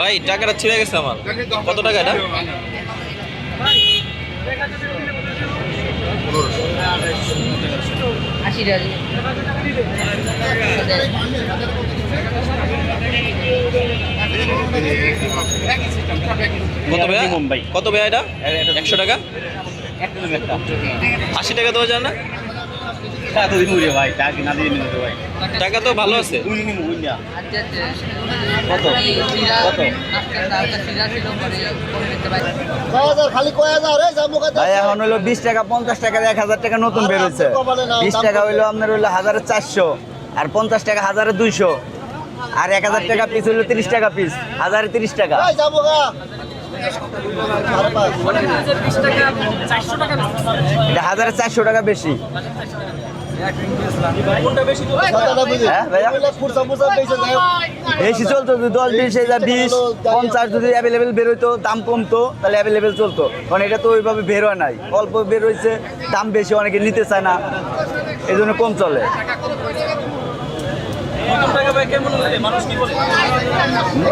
ভাই টাকাটা ছিঁড়ে গেছে আমার। কত টাকা এটা আশি কত মুম্বাই। কত ভাইয়া এটা? একশো টাকা। আশি টাকা দেওয়া যায় না? এতদিন উড়ে ভাই টাকা না দিয়ে নিতে ভাই। টাকা তো ভালো আছে। উনি নিমু উইনা কত? কত? ভাই এখন হলো বিশ টাকা পঞ্চাশ টাকা এক হাজার টাকা নতুন বেরোচ্ছে বিশ টাকা হইল আপনার হইল হাজারে চারশো আর পঞ্চাশ টাকা হাজারে দুইশো। আর এক হাজার টাকা পিস হইল তিরিশ টাকা পিস হাজারে তিরিশ টাকা। এটা হাজারে চারশো টাকা বেশি। বেশি চলতো দশ পঞ্চাশ যদি অ্যাভেলেবেল দাম কমতো, তাহলে অ্যাভেলেবেল চলতো। এটা তো ওইভাবে বের হয় নাই। অল্প বের হয়েছে দাম বেশি, অনেকে নিতে চায় না। এই জন্য কম চলে।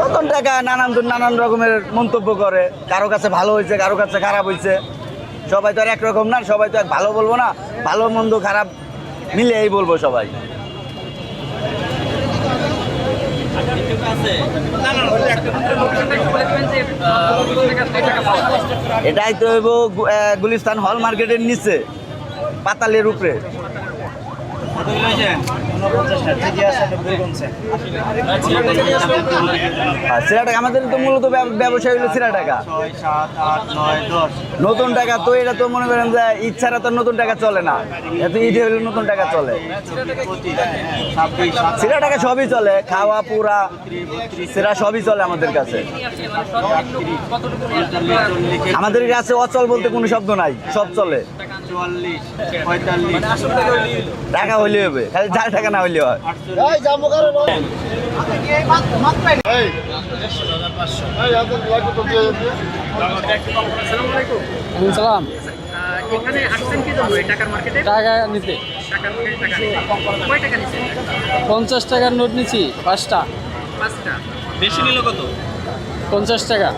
নতুন টাকা নানান নানান রকমের মন্তব্য করে। কারও কাছে ভালো হয়েছে কারও কাছে খারাপ হয়েছে সবাই তো আর একরকম না, সবাই তো আর ভালো বলব না। ভালো, মন্দ, খারাপ মিলেই বলব সবাই। এটাই তো গুলিস্তান হল মার্কেটের নিচে পাতালের উপরে। সিরা টাকা আমাদের তো মূলত ব্যব- ব্যবসায় হলো সিরা নতুন টাকা তো এটা তো মনে করেন যে ইচ্ছারা তো নতুন টাকা চলে না। এত ঈদে হলে নতুন টাকা চলে। সিরা টাকা সবই চলে, খাওয়া, পুরা সিরা সবই চলে আমাদের কাছে। আমাদের কাছে অচল বলতে কোনো শব্দ নাই, সব চলে। চুয়াল্লিশ পঁয়তাল্লিশ। টাকা হইলে। হবে খালি যার টাকা না হইলে হয়। সালাম এখানে আসছেন কি জন্য এই টাকার মার্কেটে টাকা নিতে। টাকার মার্কেটে টাকা নিতে। কয় টাকা নিচ্ছেন পঞ্চাশ টাকার নোট নিছি পাঁচটা। পাঁচটা। বেশি নিল কত? পঞ্চাশ টাকা।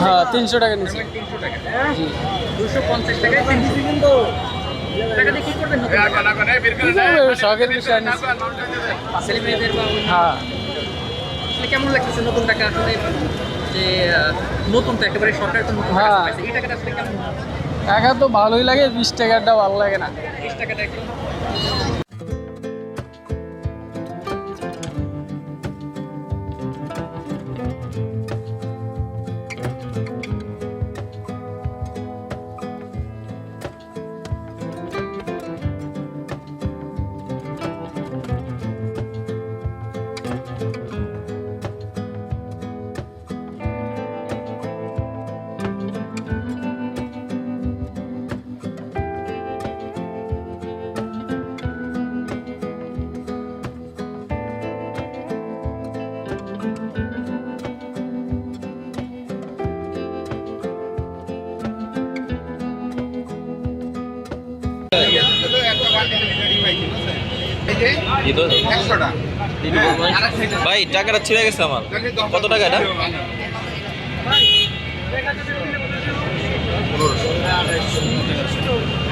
হ্যাঁ তিনশো টাকা নিচ্ছি? শখের বিষয় হ্যাঁ। কেমন লাগতেছে নতুন টাকা আসলে? যে নতুন তো একেবারে সরকার তো নতুন হ্যাঁ। এই টাকাটা আসলে কেমন? টাকা তো ভালোই লাগে বিশ টাকাটা ভালো লাগে না। বিশ টাকাটা একটু ভাই? টাকাটা ছিঁড়ে গেছে আমার। কত টাকা এটা?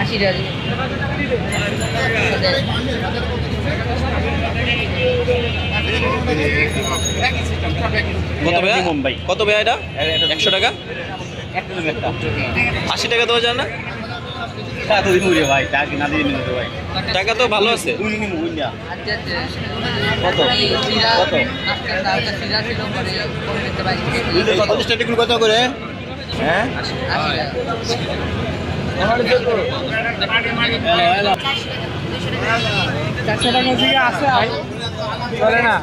আশি কত মুম্বাই। কত এটা? একশো টাকা? আশি টাকা দেওয়া যায় না? ভাই টাকা না দিয়ে নিতে ভাই। টাকা তো ভালো আছে। উনি নিমু উইনা কত? কত? পঞ্চাশ টাকা কত? করে? হ্যাঁ? চারশো টাকা দিকে আছে চলে না।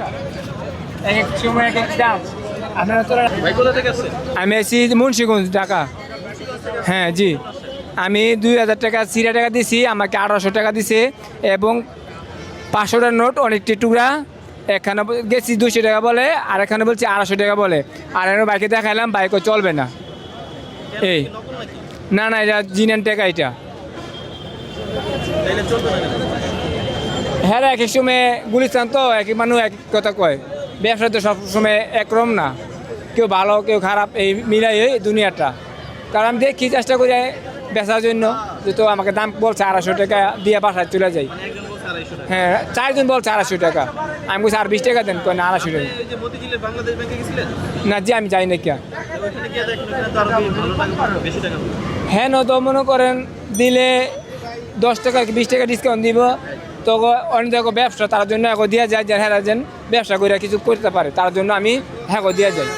এক এক সময় এক এক দাম। আপনারা তো ভাই কোথা থেকে আসছে আমি আছি মুন্সিগঞ্জ ঢাকা। হ্যাঁ জি। আমি দুই হাজার টাকা চিরা টাকা দিছি, আমাকে আঠারোশো টাকা দিছে এবং পাঁচশোটার নোট, অনেকটি টুকরা। এখানে গেছি দুশো টাকা বলে, আর এখানে বলছি আড়াইশো টাকা বলে। আর এখানে বাইকে দেখাইলাম, বাইকও চলবে না। এই। না না, এটা জিনান টাকা এটা? হ্যাঁ এক এক সময় গুলিস্তান তো, এক এক মানুষ এক কথা কয়। ব্যবসা তো সবসময় একরম না। কেউ ভালো, কেউ খারাপ, এই মিলাই দুনিয়াটা। কারণ আমি দেখি চেষ্টা করি বেচার জন্য তো আমাকে দাম বলছে আড়াইশো টাকা দিয়ে বাসায় চলে যাই। হ্যাঁ চারজন বলছে আড়াইশো টাকা। আমি বলছি আর বিশ টাকা দেন? কয় না আড়াইশো টাকা না যে আমি যাই না কে ওইখানে গিয়ে দেখেন ওখানে তো আরও ভালো টাকা পাবে, বেশি টাকা পাবে। হ্যাঁ ন তো মনে করেন দিলে দশ টাকা বিশ টাকা ডিসকাউন্ট দিব। তো অন্য দেখো ব্যবসা তার জন্য এখন দিয়া যায় যে হ্যাঁ যেন ব্যবসা করে কিছু করতে পারে তার জন্য আমি হ্যাঁ দিয়া যাই।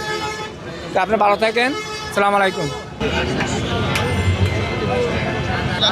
তা আপনি ভালো থাকেন। সালাম আলাইকুম।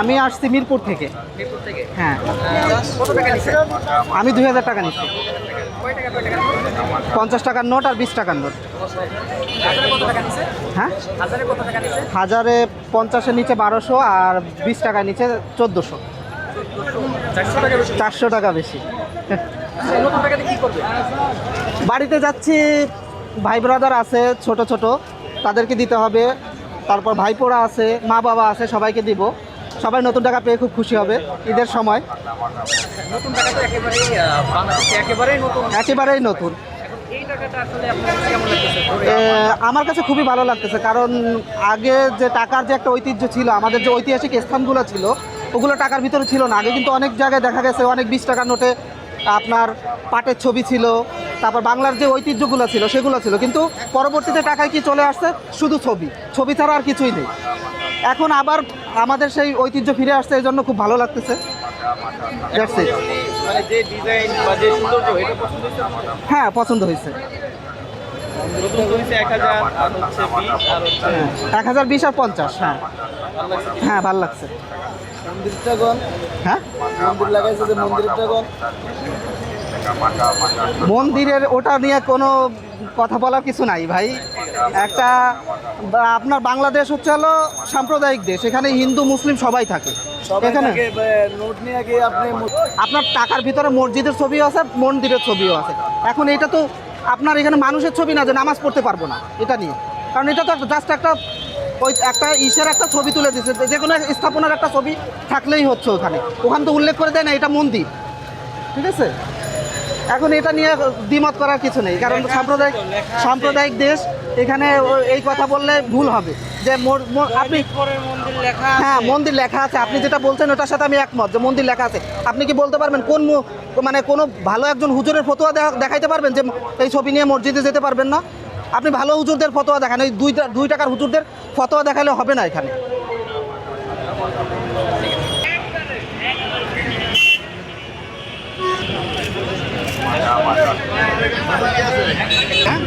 আমি আসছি মিরপুর থেকে। হ্যাঁ। আমি দুই হাজার টাকা নিচ্ছি। পঞ্চাশ টাকার নোট আর বিশ টাকার নোট। হ্যাঁ? হাজারে পঞ্চাশের নিচে বারোশো আর বিশ টাকার নিচে চোদ্দোশো। চারশো টাকা বেশি? করবে? বাড়িতে যাচ্ছি ভাই ব্রাদার আছে ছোট ছোট। তাদেরকে দিতে হবে। তারপর ভাইপোরা আছে, মা বাবা আছে, সবাইকে দিব। সবাই নতুন টাকা পেয়ে খুব খুশি হবে ঈদের সময়। একেবারেই নতুন। একেবারেই নতুন আমার কাছে খুবই ভালো লাগতেছে, কারণ আগে যে টাকার যে একটা ঐতিহ্য ছিল, আমাদের যে ঐতিহাসিক স্থানগুলো ছিল, ওগুলো টাকার ভিতরে ছিল না। আগে কিন্তু অনেক জায়গায় দেখা গেছে, অনেক বিশ টাকার নোটে আপনার পাটের ছবি ছিল তারপর বাংলার যে ঐতিহ্যগুলো ছিল সেগুলো ছিল। কিন্তু পরবর্তীতে টাকায় কি চলে আসছে? শুধু ছবি। ছবি ছাড়া আর কিছুই নেই। এখন আবার আমাদের সেই ঐতিহ্য ফিরে আসছে এই জন্য খুব ভালো লাগতেছে. মানে যে ডিজাইন বা যে সৌন্দর্য এটা পছন্দ হয়েছে আপনার? হ্যাঁ পছন্দ হয়েছে। এক হাজার বিশ আর হ্যাঁ এক হাজার বিশ আর পঞ্চাশ হ্যাঁ। হ্যাঁ ভালো লাগছে। হ্যাঁ? মন্দির লাগাইছে যে মন্দিরটা মন্দিরের ওটা নিয়ে কোনো কথা বলার কিছু নাই ভাই। একটা আপনার বাংলাদেশ হচ্ছে হলো সাম্প্রদায়িক দেশ এখানে হিন্দু মুসলিম সবাই থাকে। এখানে আপনার টাকার ভিতরে মসজিদের ছবিও আছে মন্দিরের ছবিও আছে। এখন এটা তো আপনার এখানে মানুষের ছবি না যে নামাজ পড়তে পারব না এটা নিয়ে। কারণ এটা তো জাস্ট একটা ওই একটা ইসের একটা ছবি তুলে দিচ্ছে যে কোনো স্থাপনার একটা ছবি থাকলেই হচ্ছে ওখানে। ওখানে তো উল্লেখ করে দেয় না এটা মন্দির। ঠিক আছে? এখন এটা নিয়ে দ্বিমত করার কিছু নেই, কারণ সাম্প্রদায়িক সাম্প্রদায়িক দেশ, এখানে এই কথা বললে ভুল হবে, যে আপনি হ্যাঁ মন্দির লেখা আছে, আপনি যেটা বলছেন ওটার সাথে আমি একমত, যে মন্দির লেখা আছে। আপনি কি বলতে পারবেন কোন মানে কোনো ভালো একজন হুজুরের ফতোয়া দেখা- দেখাইতে পারবেন, যে এই ছবি নিয়ে মসজিদে যেতে পারবেন না? আপনি ভালো হুজুরদের ফতোয়া দেখান এই দুই দুই টাকার হুজুরদের ফতোয়া দেখালে হবে না এখানে। আমার। হ্যাঁ?